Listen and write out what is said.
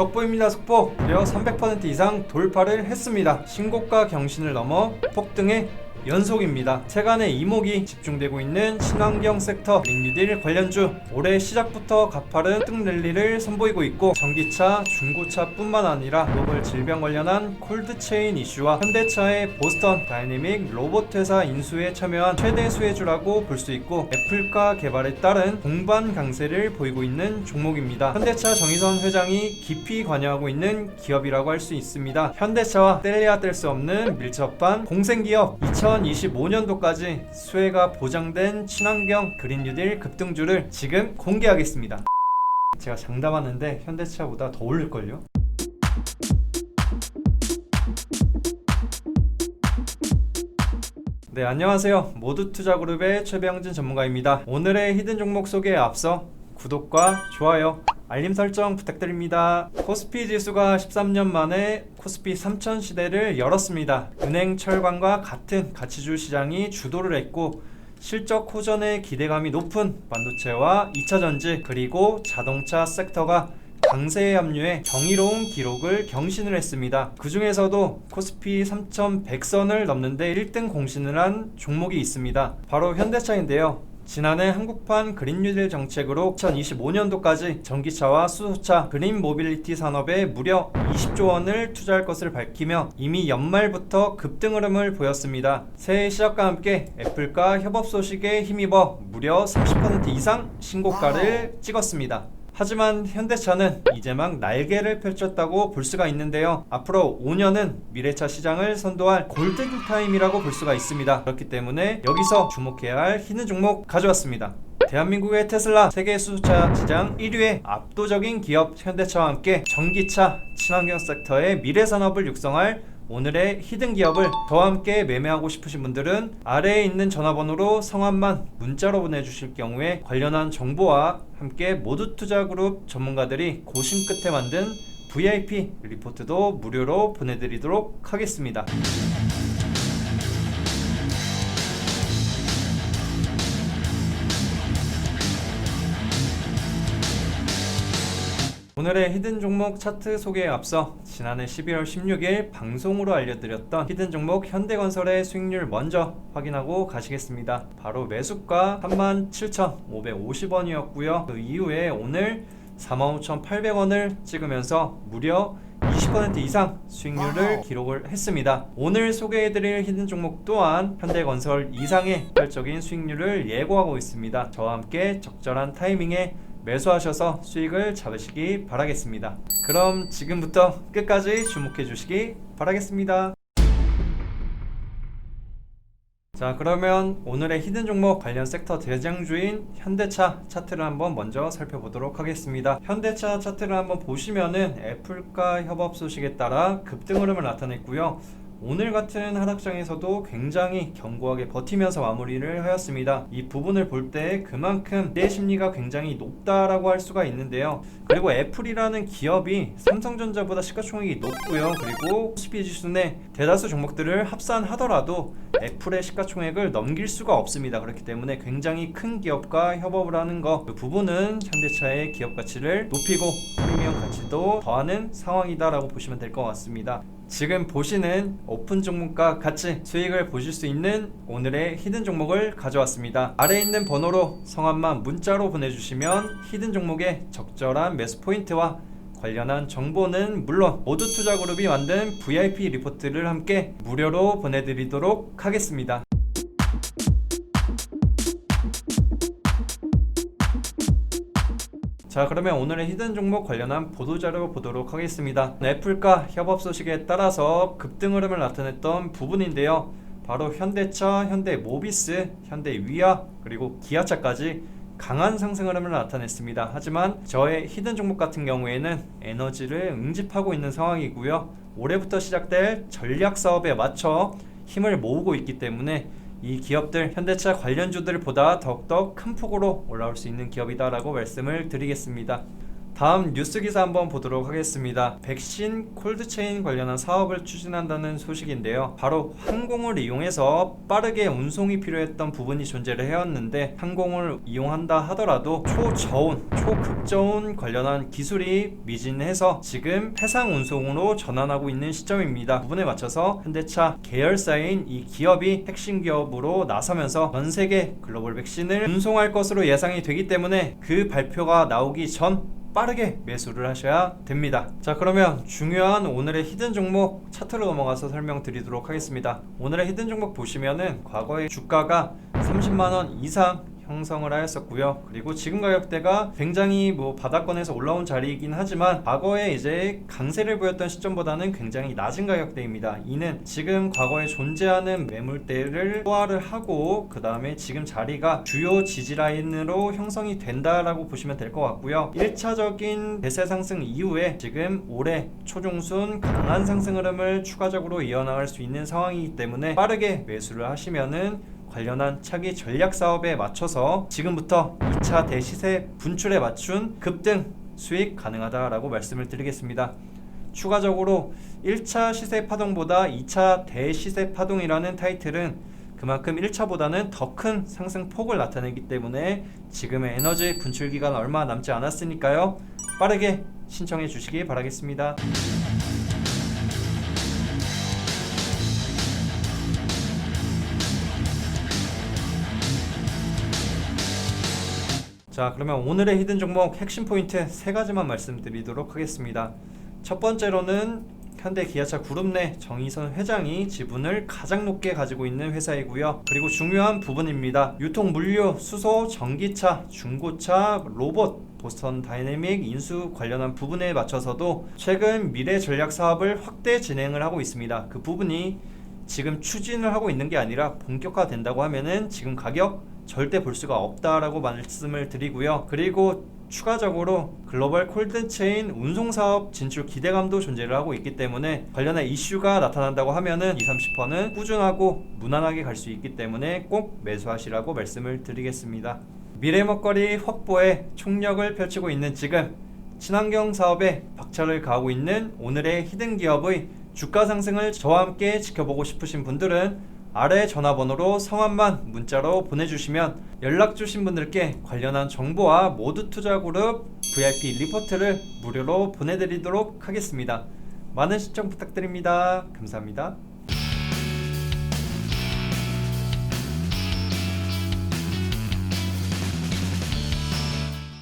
속보입니다 속보. 무려 300% 이상 돌파를 했습니다. 신고가 경신을 넘어 폭등의 연속입니다. 세간의 이목이 집중되고 있는 친환경 섹터 민유딜 관련주 올해 시작부터 가파른 등 랠리를 선보이고 있고 전기차, 중고차뿐만 아니라 글로벌 질병 관련한 콜드체인 이슈와 현대차의 보스턴 다이내믹 로봇 회사 인수에 참여한 최대 수혜주라고 볼 수 있고 애플과 개발에 따른 동반 강세를 보이고 있는 종목입니다. 현대차 정의선 회장이 깊이 관여하고 있는 기업이라고 할 수 있습니다. 현대차와 뗄래야 뗄 수 없는 밀접한 공생기업 2025년도까지 수혜가 보장된 친환경 그린 뉴딜 급등주를 지금 공개하겠습니다. 제가 장담하는데 현대차보다 더 오를걸요? 네, 안녕하세요. 모두투자그룹의 최병진 전문가입니다. 오늘의 히든 종목 소개에 앞서 구독과 좋아요, 알림 설정 부탁드립니다. 코스피 지수가 13년 만에 코스피 3000 시대를 열었습니다. 은행 철강과 같은 가치주 시장이 주도를 했고 실적 호전의 기대감이 높은 반도체와 2차 전지 그리고 자동차 섹터가 강세에 합류해 경이로운 기록을 경신을 했습니다. 그 중에서도 코스피 3100선을 넘는데 1등 공신을 한 종목이 있습니다. 바로 현대차인데요. 지난해 한국판 그린 뉴딜 정책으로 2025년도까지 전기차와 수소차, 그린 모빌리티 산업에 무려 20조 원을 투자할 것을 밝히며 이미 연말부터 급등 흐름을 보였습니다. 새해 시작과 함께 애플과 협업 소식에 힘입어 무려 30% 이상 신고가를 찍었습니다. 하지만 현대차는 이제 막 날개를 펼쳤다고 볼 수가 있는데요. 앞으로 5년은 미래차 시장을 선도할 골든 타임이라고 볼 수가 있습니다. 그렇기 때문에 여기서 주목해야 할 희는 종목 가져왔습니다. 대한민국의 테슬라 세계 수소차 시장 1위의 압도적인 기업 현대차와 함께 전기차, 친환경 섹터의 미래 산업을 육성할 오늘의 히든 기업을 저와 함께 매매하고 싶으신 분들은 아래에 있는 전화번호로 성함만 문자로 보내주실 경우에 관련한 정보와 함께 모두 투자 그룹 전문가들이 고심 끝에 만든 VIP 리포트도 무료로 보내드리도록 하겠습니다. 오늘의 히든 종목 차트 소개에 앞서 지난해 11월 16일 방송으로 알려드렸던 히든 종목 현대건설의 수익률 먼저 확인하고 가시겠습니다. 바로 매수가 37,550원이었고요. 그 이후에 오늘 45,800원을 찍으면서 무려 20% 이상 수익률을 기록을 했습니다. 오늘 소개해드릴 히든 종목 또한 현대건설 이상의 획별적인 수익률을 예고하고 있습니다. 저와 함께 적절한 타이밍에 매수하셔서 수익을 잡으시기 바라겠습니다. 그럼 지금부터 끝까지 주목해 주시기 바라겠습니다. 자 그러면 오늘의 히든 종목 관련 섹터 대장주인 현대차 차트를 한번 먼저 살펴보도록 하겠습니다. 현대차 차트를 한번 보시면은 애플과 협업 소식에 따라 급등 흐름을 나타냈고요. 오늘 같은 하락장에서도 굉장히 견고하게 버티면서 마무리를 하였습니다. 이 부분을 볼 때 그만큼 내 심리가 굉장히 높다라고 할 수가 있는데요. 그리고 애플이라는 기업이 삼성전자보다 시가총액이 높고요. 그리고 코스피 지수 내 대다수 종목들을 합산하더라도 애플의 시가총액을 넘길 수가 없습니다. 그렇기 때문에 굉장히 큰 기업과 협업을 하는 거그 부분은 현대차의 기업 가치를 높이고 프리미엄 가치도 더하는 상황이다라고 보시면 될 것 같습니다. 지금 보시는 오픈 종목과 같이 수익을 보실 수 있는 오늘의 히든 종목을 가져왔습니다. 아래 있는 번호로 성함만 문자로 보내주시면 히든 종목의 적절한 매수 포인트와 관련한 정보는 물론 모두 투자 그룹이 만든 VIP 리포트를 함께 무료로 보내드리도록 하겠습니다. 자 그러면 오늘의 히든 종목 관련한 보도자료 보도록 하겠습니다. 애플과 협업 소식에 따라서 급등 흐름을 나타냈던 부분인데요. 바로 현대차, 현대 모비스, 현대 위아 그리고 기아차까지 강한 상승 흐름을 나타냈습니다. 하지만 저의 히든 종목 같은 경우에는 에너지를 응집하고 있는 상황이고요. 올해부터 시작될 전략 사업에 맞춰 힘을 모으고 있기 때문에 이 기업들 현대차 관련주들보다 더욱더 큰 폭으로 올라올 수 있는 기업이다라고 말씀을 드리겠습니다. 다음 뉴스 기사 한번 보도록 하겠습니다. 백신 콜드체인 관련한 사업을 추진한다는 소식인데요. 바로 항공을 이용해서 빠르게 운송이 필요했던 부분이 존재를 해왔는데 항공을 이용한다 하더라도 초저온, 초극저온 관련한 기술이 미진해서 지금 해상 운송으로 전환하고 있는 시점입니다. 부분에 맞춰서 현대차 계열사인 이 기업이 핵심 기업으로 나서면서 전 세계 글로벌 백신을 운송할 것으로 예상이 되기 때문에 그 발표가 나오기 전 빠르게 매수를 하셔야 됩니다. 자, 그러면 중요한 오늘의 히든 종목 차트로 넘어가서 설명드리도록 하겠습니다. 오늘의 히든 종목 보시면은 과거의 주가가 30만 원 이상 형성을 하였었고요. 그리고 지금 가격대가 굉장히 뭐 바닥권에서 올라온 자리이긴 하지만 과거에 이제 강세를 보였던 시점보다는 굉장히 낮은 가격대입니다. 이는 지금 과거에 존재하는 매물대를 소화를 하고 그 다음에 지금 자리가 주요 지지 라인으로 형성이 된다라고 보시면 될 것 같고요. 1차적인 대세 상승 이후에 지금 올해 초중순 강한 상승 흐름을 추가적으로 이어나갈 수 있는 상황이기 때문에 빠르게 매수를 하시면은 관련한 차기 전략 사업에 맞춰서 지금부터 2차 대시세 분출에 맞춘 급등 수익 가능하다라고 말씀을 드리겠습니다. 추가적으로 1차 시세 파동보다 2차 대시세 파동이라는 타이틀은 그만큼 1차보다는 더 큰 상승폭을 나타내기 때문에 지금의 에너지 분출 기간 얼마 남지 않았으니까요. 빠르게 신청해 주시기 바라겠습니다. 자 그러면 오늘의 히든 종목 핵심 포인트 세 가지만 말씀드리도록 하겠습니다. 첫 번째로는 현대 기아차 그룹 내 정의선 회장이 지분을 가장 높게 가지고 있는 회사이고요. 그리고 중요한 부분입니다. 유통 물류, 수소, 전기차, 중고차, 로봇, 보스턴 다이내믹 인수 관련한 부분에 맞춰서도 최근 미래 전략 사업을 확대 진행을 하고 있습니다. 그 부분이 지금 추진을 하고 있는 게 아니라 본격화된다고 하면은 지금 가격 절대 볼 수가 없다라고 말씀을 드리고요. 그리고 추가적으로 글로벌 콜드체인 운송 사업 진출 기대감도 존재를 하고 있기 때문에 관련한 이슈가 나타난다고 하면은 2, 30%는 꾸준하고 무난하게 갈 수 있기 때문에 꼭 매수하시라고 말씀을 드리겠습니다. 미래 먹거리 확보에 총력을 펼치고 있는 지금 친환경 사업에 박차를 가하고 있는 오늘의 히든 기업의 주가 상승을 저와 함께 지켜보고 싶으신 분들은 아래 전화번호로 성함만 문자로 보내주시면 연락 주신 분들께 관련한 정보와 모두 투자 그룹 VIP 리포트를 무료로 보내드리도록 하겠습니다. 많은 시청 부탁드립니다. 감사합니다.